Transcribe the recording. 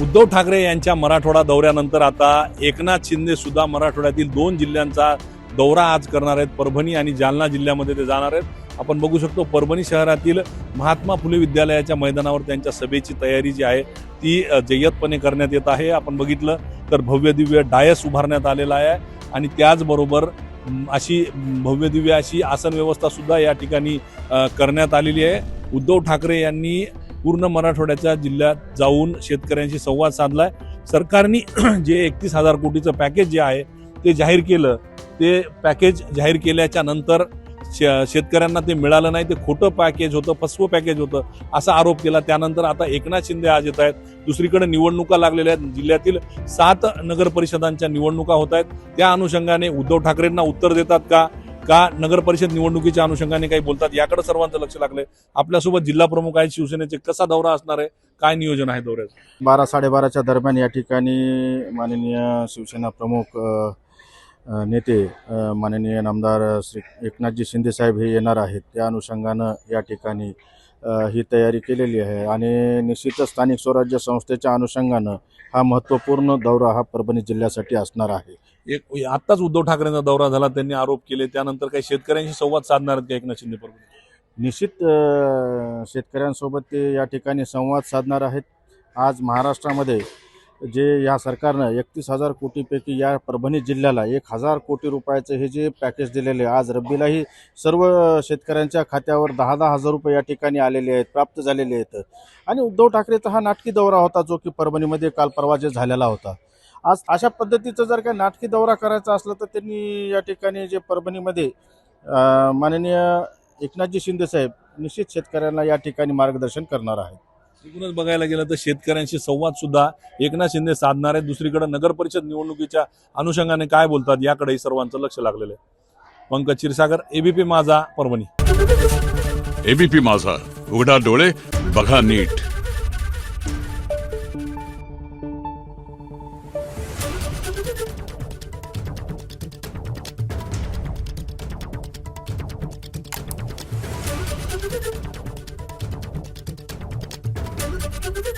उद्धव ठाकरे यांच्या मराठवाडा दौऱ्यानंतर आता एकनाथ शिंदे सुद्धा मराठवाड्यातील दोन जिल्ह्यांचा दौरा आज करणार आहेत. परभणी आणि जालना जिल्ह्यामध्ये ते जाणार आहेत. आपण बघू शकतो परभणी शहरातील महात्मा फुले विद्यालयाच्या मैदानावर त्यांच्या सभेची तयारी जी आहे ती जय्यतपणे करण्यात येत आहे. आपण बघितलं तर भव्य दिव्य डायस उभारण्यात आलेला आहे आणि त्याचबरोबर अशी भव्यदिव्य भव्य दिव्य अशी आसन व्यवस्था सुद्धा या ठिकाणी करण्यात आलेली आहे. उद्धव ठाकरे यांनी पूर्ण मराठवाड्याच्या जिल्ह्यात जाऊन शेतकऱ्यांशी संवाद साधलाय. सरकारने जे एकतीस हजार कोटीचं पॅकेज जे आहे ते जाहीर केलं. ते पॅकेज जाहीर केल्याच्यानंतर शे- शेतकऱ्यांना ते मिळालं नाही. ते खोटं पॅकेज होतं फसवं पॅकेज होतं असा आरोप केला. त्यानंतर आता एकनाथ शिंदे आज येत आहेत. दुसरीकडे निवडणुका लागलेल्या आहेत. जिल्ह्यातील सात नगर परिषदांच्या निवडणुका होत आहेत. त्या अनुषंगाने उद्धव ठाकरेंना उत्तर देतात का? का नगर परिषद निवडणुकीच्या अनुषंगाने काही बोलतात? याकडे सर्वांचं लक्ष लागलंय. आपल्यासोबत जिल्हा प्रमुख आहेत शिवसेनेचे. कसा दौरा असणार आहे? काय नियोजन आहे दौऱ्याचं? बारा साडेबाराच्या दरम्यान या ठिकाणी माननीय शिवसेना प्रमुख नेते माननीय आमदार श्री एकनाथजी शिंदेसाहेब हे येणार आहेत. त्या अनुषंगानं या ठिकाणी ही तयारी केलेली आहे. आणि निश्चितच स्थानिक स्वराज्य संस्थेच्या अनुषंगानं हा महत्त्वपूर्ण दौरा हा परभणी जिल्ह्यासाठी असणार आहे. एक आत्ताच उद्धव ठाकरेंचा दौरा झाला त्यांनी आरोप केले त्यानंतर काही शेतकऱ्यांशी संवाद साधणार आहेत का एकनाथ शिंदे परभणी निश्चित शेतकऱ्यांसोबत ते या ठिकाणी संवाद साधणार आहेत. आज महाराष्ट्रामध्ये जे या सरकारनं एकतीस हजार कोटीपैकी या परभणी जिल्ह्याला एक हजार कोटी रुपयाचं हे जे पॅकेज दिलेले आहे, आज रब्बीलाही सर्व शेतकऱ्यांच्या खात्यावर दहा दहा हजार रुपये या ठिकाणी आलेले आहेत प्राप्त झालेले आहेत. आणि उद्धव ठाकरेचा हा नाटकी दौरा होता जो की परभणीमध्ये काल परवा जे झालेला होता. आज अशा पद्धतीचं जर काही नाटकी दौरा करायचा असला तर त्यांनी या ठिकाणी जे परभणीमध्ये माननीय एकनाथजी शिंदेसाहेब निश्चित शेतकऱ्यांना या ठिकाणी मार्गदर्शन करणार आहेत. एकूणच बघायला गेलं तर शेतकऱ्यांशी संवाद सुद्धा एकनाथ शिंदे साधणार आहेत दुसरीकडे नगर परिषद निवडणुकीच्या अनुषंगाने काय बोलतात याकडेही सर्वांचं लक्ष लागलेलं आहे. पंकज क्षीरसागर एबीपी माझा परभणी. एबीपी माझा उघडा डोळे बघा नीट.